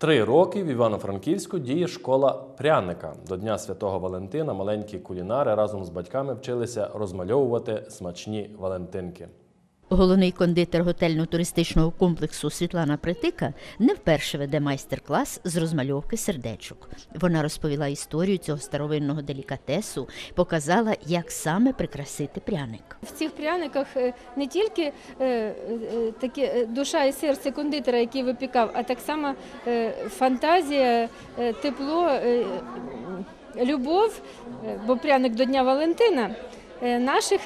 Три роки в Івано-Франківську діє школа пряника. До Дня Святого Валентина маленькі кулінари разом з батьками вчилися розмальовувати смачні валентинки. Головний кондитер готельно-туристичного комплексу Світлана Притика не вперше веде майстер-клас з розмальовки сердечок. Вона розповіла історію цього старовинного делікатесу, показала, як саме прикрасити пряник. В цих пряниках е, не тільки е, е, таке е, душа і серце кондитера, який випікав, а так само фантазія, тепло, любов, бо пряник до Дня Валентина наших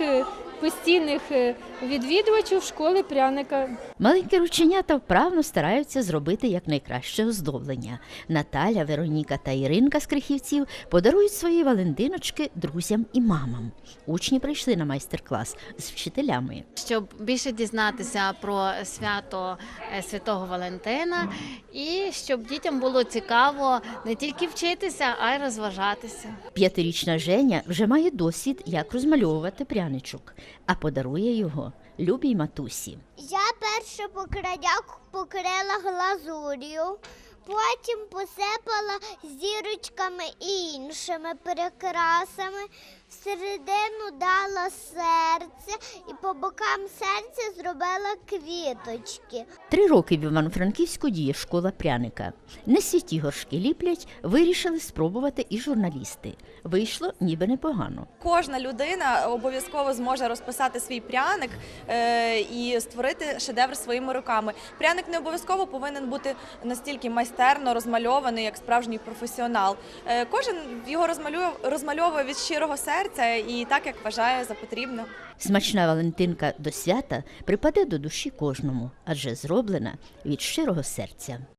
постійних е, відвідувачів школи пряника. Маленькі рученята вправно стараються зробити якнайкраще оздоблення. Наталя, Вероніка та Іринка з крихівців подарують свої валентиночки друзям і мамам. Учні прийшли на майстер-клас з вчителями. щоб більше дізнатися про свято е, Святого Валентина, і щоб дітям було цікаво не тільки вчитися, а й розважатися. П'ятирічна Женя вже має досвід, як розмальовувати пряничок, а подарує його любій матусі. Я перше покрадяк покрила глазур'ю, потім посипала зірочками і іншими прикрасами. Всередину дала серце і по бокам серця зробила квіточки. Три роки в Івано-Франківську діє школа пряника. Не святі горшки ліплять, вирішили спробувати і журналісти. Вийшло ніби непогано. Кожна людина обов'язково зможе розписати свій пряник е, і створити шедевр своїми руками. Пряник не обов'язково повинен бути настільки майстерно розмальований, як справжній професіонал. Е, кожен його розмальовує від щирого серця і так, як вважає за потрібне. Смачна Валентинка до свята припаде до душі кожному, адже зроблена від щирого серця.